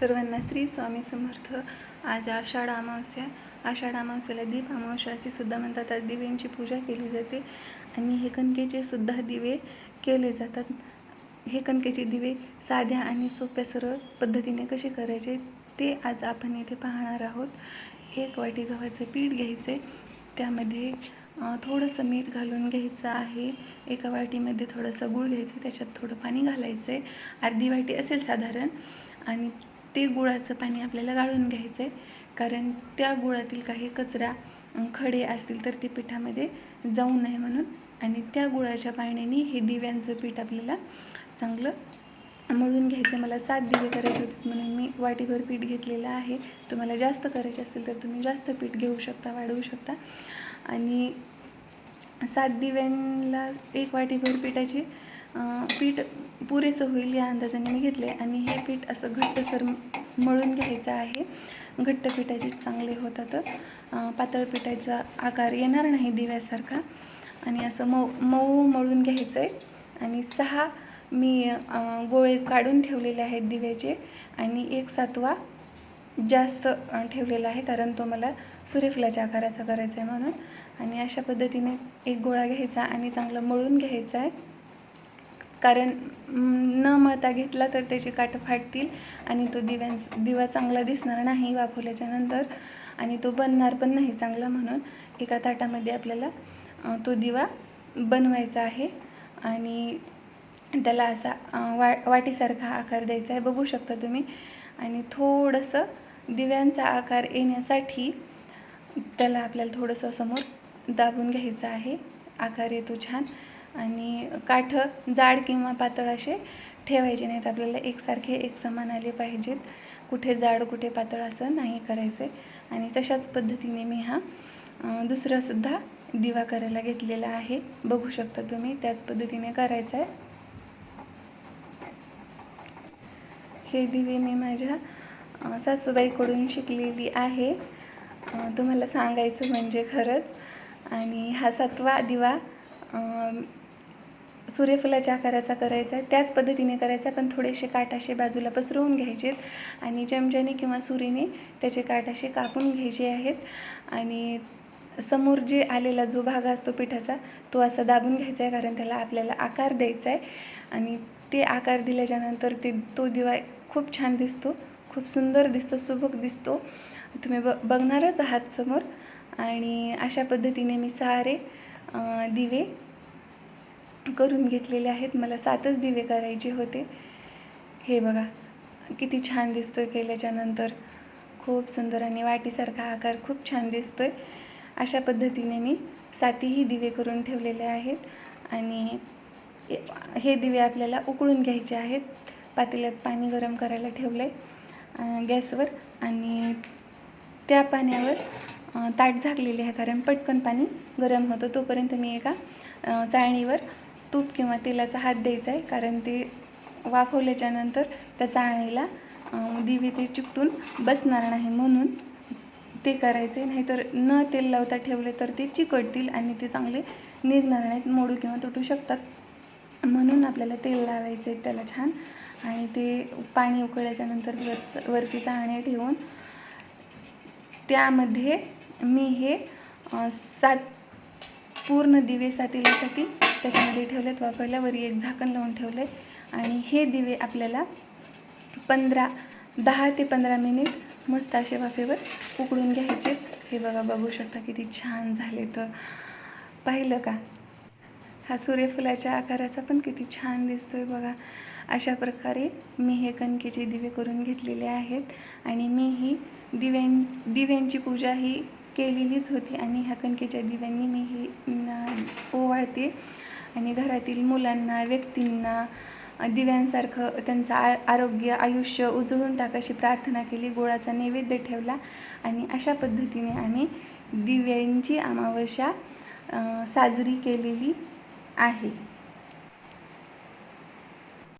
सर्वांना श्री स्वामी समर्थ. आज आषाढ अमावस्या. आषाढ अमावस्याला दीप अमावस्या असे सुद्धा म्हणतात. आज दिव्यांची पूजा केली जाते आणि हे कणकेचे सुद्धा दिवे केले जातात. हे कणकेचे दिवे साध्या आणि सोप्या सरळ पद्धतीने कसे करायचे ते आज आपण येथे पाहणार आहोत. एक वाटी गव्हाचं पीठ घ्यायचे त्यामध्ये थोडंसं मीठ घालून घ्यायचं आहे. एका वाटीमध्ये थोडंसं गूळ घ्यायचं. त्याच्यात थोडं पाणी घालायचं आहे अर्धी वाटी असेल साधारण. आणि ते गुळाचं पाणी आपल्याला गाळून घ्यायचं आहे कारण त्या गुळातील काही कचरा खडे असतील तर ते पिठामध्ये जाऊ नये म्हणून. आणि त्या गुळाच्या पाण्याने हे दिव्यांचं पीठ आपल्याला चांगलं मळून घ्यायचं मला सात दिवे करायचे होते म्हणून मी वाटीभर पीठ घेतलेलं आहे. तुम्हाला जास्त करायचे असेल तर तुम्ही जास्त पीठ घेऊ शकता वाढवू शकता. आणि सात दिव्यांना एक वाटीभर पिठाची पीठ पुरेसं होईल या अंदाजाने मी घेतले आणि हे पीठ असं घट्टसर मळून घ्यायचं आहे. घट्ट पिठाचे चांगले होतात पातळ पिठाचा आकार येणार नाही दिव्यासारखा. आणि असं मऊ मऊ मळून घ्यायचं आहे आणि सहा मी गोळे काढून ठेवलेले आहेत दिव्याचे. आणि एक सातवा जास्त ठेवलेला आहे कारण तो मला सूर्यफुलाच्या आकाराचा करायचा आहे म्हणून. आणि अशा पद्धतीने एक गोळा घ्यायचा आणि चांगला मळून घ्यायचा आहे कारण न मळता घेतला तर त्याचे काटं फाटतील आणि तो दिव्यांच दिवा चांगला दिसणार नाही वाफवल्याच्या नंतर. आणि तो बनणार पण नाही चांगला म्हणून एका ताटामध्ये आपल्याला तो दिवा बनवायचा आहे. आणि त्याला असा वा वाटीसारखा आकार द्यायचा आहे. बघू शकता तुम्ही. आणि थोडंसं दिव्यांचा आकार येण्यासाठी त्याला आपल्याला थोडंसं समोर दाबून घ्यायचं आहे. आकार येतो छान. आणि काठं जाड किंवा पातळ असे ठेवायचे नाहीत आपल्याला एकसारखे एक समान आले पाहिजेत. कुठे जाड कुठे पातळ असं नाही करायचं. आहे आणि तशाच पद्धतीने मी हा दुसरासुद्धा दिवा करायला घेतलेला आहे. बघू शकता तुम्ही त्याच पद्धतीने करायचं आहे. हे दिवे मी माझ्या सासूबाईकडून शिकलेली आहे. तुम्हाला सांगायचं म्हणजे खरंच. आणि हा सातवा दिवा सूर्यफुलाच्या आकाराचा करायचा आहे त्याच पद्धतीने करायचा आहे, पण थोडेसे काट असे बाजूला पसरवून घ्यायचेत आणि चमच्याने किंवा सुरीने त्याचे काठाशे असे कापून घ्यायचे आहेत. आणि समोर जे आलेला जो भाग असतो पिठाचा तो असा दाबून घ्यायचा आहे कारण त्याला आपल्याला आकार द्यायचा आहे. आणि ते आकार दिल्याच्यानंतर ते तो दिवा खूप छान दिसतो खूप सुंदर दिसतो सुबक दिसतो. तुम्ही ब बघणारच आहात समोर. आणि अशा पद्धतीने मी सारे दिवे करून घेतलेले आहेत. मला सातच दिवे करायचे होते. हे बघा किती छान दिसतोय केल्याच्यानंतर खूप सुंदर आणि वाटीसारखा आकार खूप छान दिसतोय. अशा पद्धतीने मी सातीही दिवे करून ठेवलेले आहेत. आणि हे दिवे आपल्याला उकळून घ्यायचे आहेत. पातेल्यात पाणी गरम करायला ठेवलं आहे गॅसवर. आणि त्या पाण्यावर ताट झाकलेले आहे कारण पटकन पाणी गरम होतं. तोपर्यंत मी एका चाळणीवर तूप किंवा तेलाचा हात द्यायचा आहे कारण ते वाफवल्याच्यानंतर त्या चाळणीला दिवे ते चिकटून बसणार नाही. म्हणून ते करायचे नाहीतर न तेल लावता ठेवले तर ते चिकटतील आणि ते चांगले निघणार नाहीत मोडू किंवा तुटू शकतात. म्हणून आपल्याला तेल लावायचं आहे त्याला छान. आणि ते पाणी उकळल्याच्यानंतर वरच वरती चाळणे ठेवून त्यामध्ये मी हे सात पूर्ण दिवे सातीलासाठी त्याच्यामध्ये ठेवलेत वापरल्या वरी एक झाकण लावून ठेवलं आहे आणि हे दिवे आपल्याला पंधरा दहा ते पंधरा मिनिट मस्त असे वाफेवर उकडून घ्यायचे. हे बघा बघू शकता किती छान झाले तर. पाहिलं का? हा सूर्यफुलाच्या आकाराचा पण किती छान दिसतोय बघा. अशा प्रकारे मी हे कणकेचे दिवे करून घेतलेले आहेत. आणि मी ही दिव्यां दिव्यांची पूजा ही केलेलीच होती. आणि ह्या कणकेच्या दिव्यांनी मी ही ओवाळते. आणि घरातील मुलांना व्यक्तींना दिव्यांसारखं त्यांचं आ आरोग्य आयुष्य उजळून टाक अशी प्रार्थना केली गोळाचा नैवेद्य ठेवला आणि अशा पद्धतीने आम्ही दिव्यांची अमावस्या साजरी केलेली आहे.